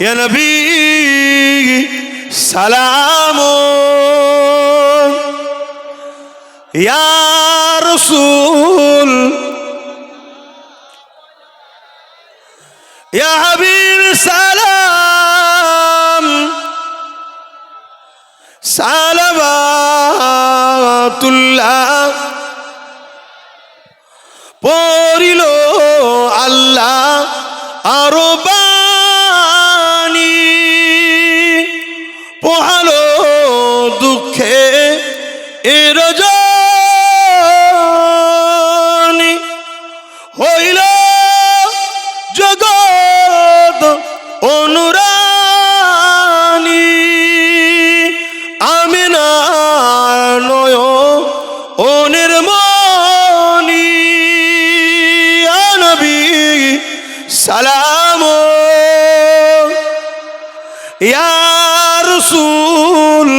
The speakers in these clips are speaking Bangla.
নবী সালাম। রসুল হাবিব সালাম। সালাবাতুল্লাহ পড়িল পোহালো দুঃখে এর হইল জগৎ অনুরানী আমি না নয় অনির্মণি নবী সালাম। ইয়া রসুল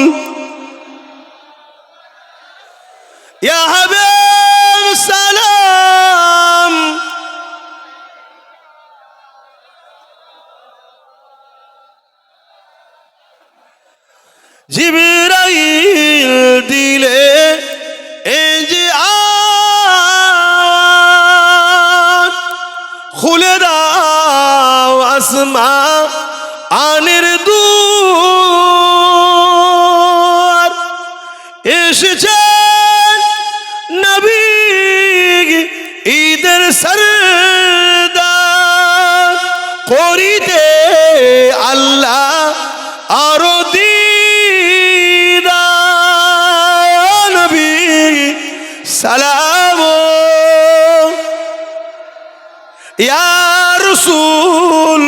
ইয়া হাবিব সালাম জিবরাইল দিলে এই যে খুলে দাও আসমা আনের দু এসেছেন নবী ঈদের সরদা করিতে আল্লাহ আরও নবী সালাম। ইয়া রসুল